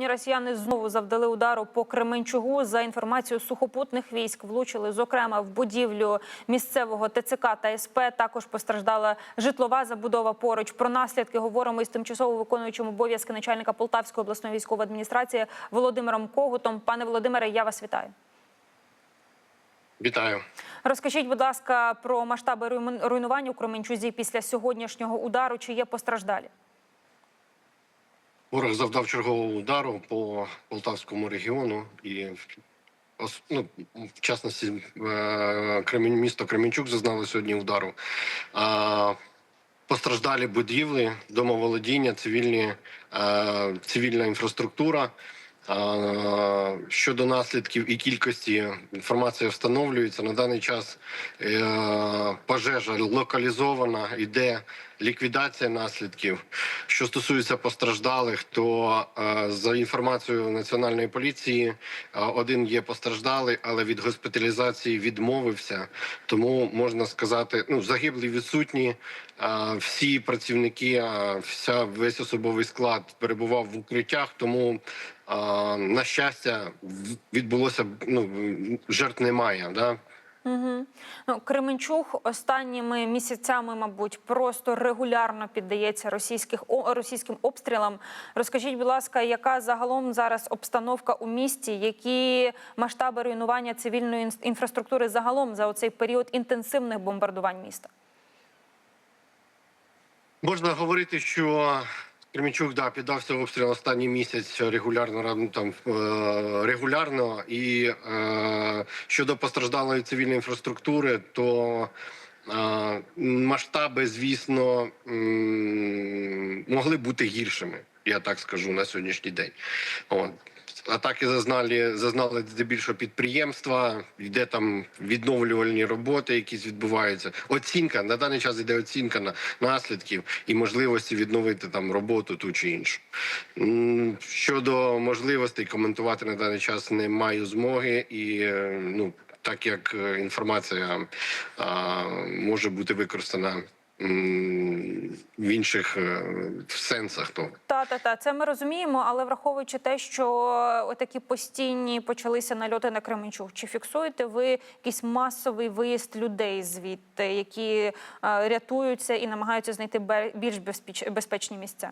Сьогодні росіяни знову завдали удару по Кременчугу. За інформацією сухопутних військ, влучили зокрема в будівлю місцевого ТЦК та СП. Також постраждала житлова забудова. Поруч про наслідки говоримо із тимчасово виконуючим обов'язки начальника Полтавської обласної військової адміністрації Володимиром Когутом. Пане Володимире, я вас вітаю. Вітаю. Розкажіть, будь ласка, про масштаби руйнувань у Кременчузі після сьогоднішнього удару. Чи є постраждалі? Ворог завдав чергового удару по Полтавському регіону і ну, в частності е, місто Кременчук зазнало сьогодні удару. Постраждалі будівлі, домоволодіння, цивільні, е, цивільна інфраструктура. Щодо наслідків і кількості інформація встановлюється на даний час. е, Пожежа локалізована, йде ліквідація наслідків. Що стосується постраждалих, то е, за інформацією національної поліції, е, один є постраждалий, але від госпіталізації відмовився. Тому можна сказати, ну загиблі відсутні. Всі працівники, вся весь особовий склад перебував в укриттях. Тому на щастя відбулося ну жертв немає. Да? Угу. Ну, Кременчуг останніми місяцями, мабуть, просто регулярно піддається російських російським обстрілам. Розкажіть, будь ласка, яка загалом зараз обстановка у місті? Які масштаби руйнування цивільної інфраструктури загалом за оцей період інтенсивних бомбардувань міста? Можна говорити, що Кременчук да, піддався обстрілу останній місяць регулярно ну, там е, регулярно. І е, щодо постраждалої цивільної інфраструктури, то е, масштаби, звісно, могли бути гіршими. Я так скажу на сьогоднішній день. От. Атаки зазнали, зазнали здебільшого підприємства, йде там відновлювальні роботи, якісь відбуваються. Оцінка на даний час йде оцінка на наслідків і можливості відновити там роботу ту чи іншу. Щодо можливостей коментувати на даний час не маю змоги, і е, ну так як е, інформація а, може бути використана в інших е, сенсах, то Та та та це ми розуміємо, але враховуючи те, що отакі постійні почалися нальоти на Кременчуг, чи фіксуєте ви якийсь масовий виїзд людей звідти, які е, рятуються і намагаються знайти більш безпеч- безпечні місця?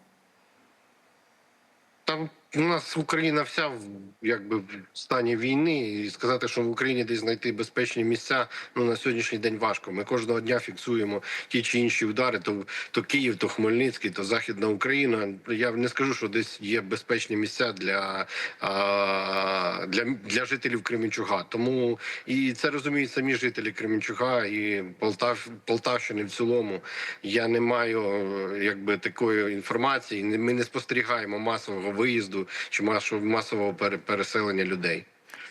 Там у нас Україна вся в якби в стані війни, і сказати, що в Україні десь знайти безпечні місця, ну на сьогоднішній день важко. Ми кожного дня фіксуємо ті чи інші удари. То, то Київ, то Хмельницький, то Західна Україна. Я не скажу, що десь є безпечні місця для, а, для, для жителів Кременчуга. Тому і це розуміють самі жителі Кременчуга і Полтав, Полтавщини в цілому. Я не маю якби такої інформації. Ми не спостерігаємо масового виїзду чи масового масового пере- переселення людей.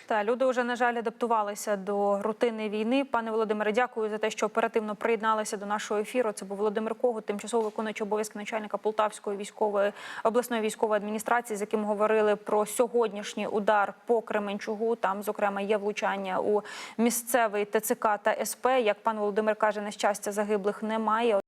Та люди вже на жаль адаптувалися до рутини війни. Пане Володимире, дякую за те, що оперативно приєдналися до нашого ефіру. Це був Володимир Когут, тимчасово виконуючий обов'язки начальника Полтавської військової обласної військової адміністрації, з яким говорили про сьогоднішній удар по Кременчугу. Там, зокрема, є влучання у місцевий ТЦК та СП. Як пан Володимир каже, на щастя загиблих немає.